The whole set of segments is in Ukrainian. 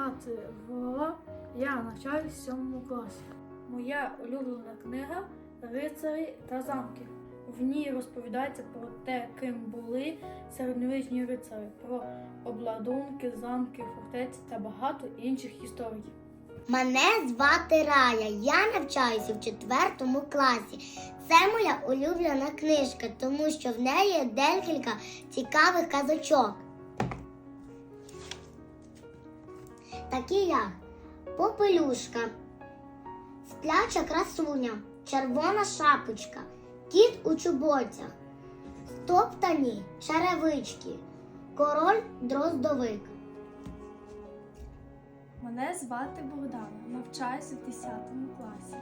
звати Вова, я навчаюсь в сьомому класі. Моя улюблена книга Рицарі та замки. В ній розповідається про те, ким були середньовічні рицарі, про обладунки, замки, фортеці та багато інших історій. Мене звати Рая. Я навчаюся в четвертому класі. Це моя улюблена книжка, тому що в неї є декілька цікавих казочок. Такі як Попелюшка, Спляча красуня, Червона шапочка, Кіт у чоботях, Стоптані черевички, Король дроздовик. Мене звати Богдана, навчаюся в 10 класі.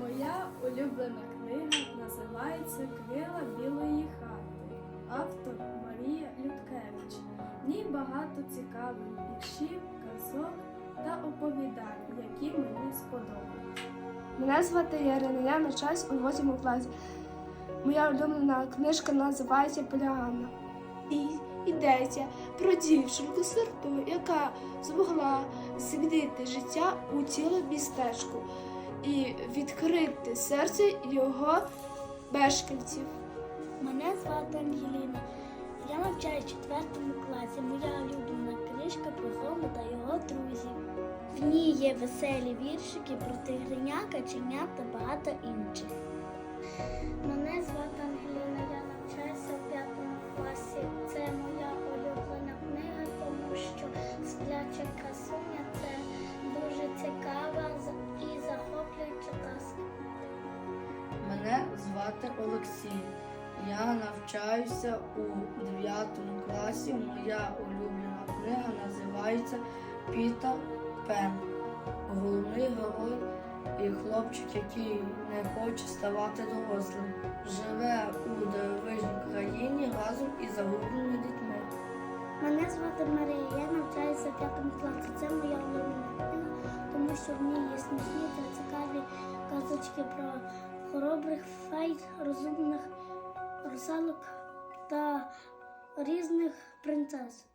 Моя улюблена книга називається Крила білої хати. Автор Марія Людкевич. В ній багато цікавих віршів, казок оповідань, які мені сподобались. Мене звати Ярина, я навчаюсь у 8 класі. Моя улюблена книжка називається Поліанна. І йдеться про дівчинку сирту, яка змогла змінити життя у цілому містечку і відкрити серце його мешканців. Мене звати Ангеліна. Я навчаюсь в четвертому класі. Моя улюблена книжка про Зому та його є веселі віршики про тигриня, каченя та багато інших. Мене звати Ангеліна, я навчаюся в п'ятому класі. Це моя улюблена книга, тому що спляча красуня це дуже цікава і захоплююча казка. Мене звати Олексій. Я навчаюся у 9 класі. Моя улюблена книга називається Пітер Пен. Головний герой і хлопчик, який не хоче ставати дорослим. Живе у дивовижній країні разом із загубленими дітьми. Мене звати Марія, я навчаюся в п'ятому класі. Це моя улюблена книга, тому що в ній є смішні та цікаві казочки про хоробрих фей, розумних русалок та різних принцес.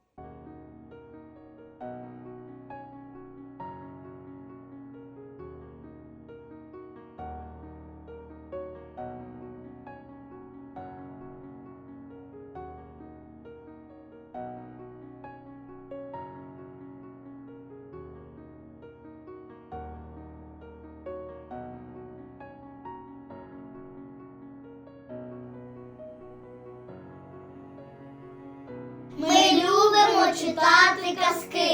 Читати казки.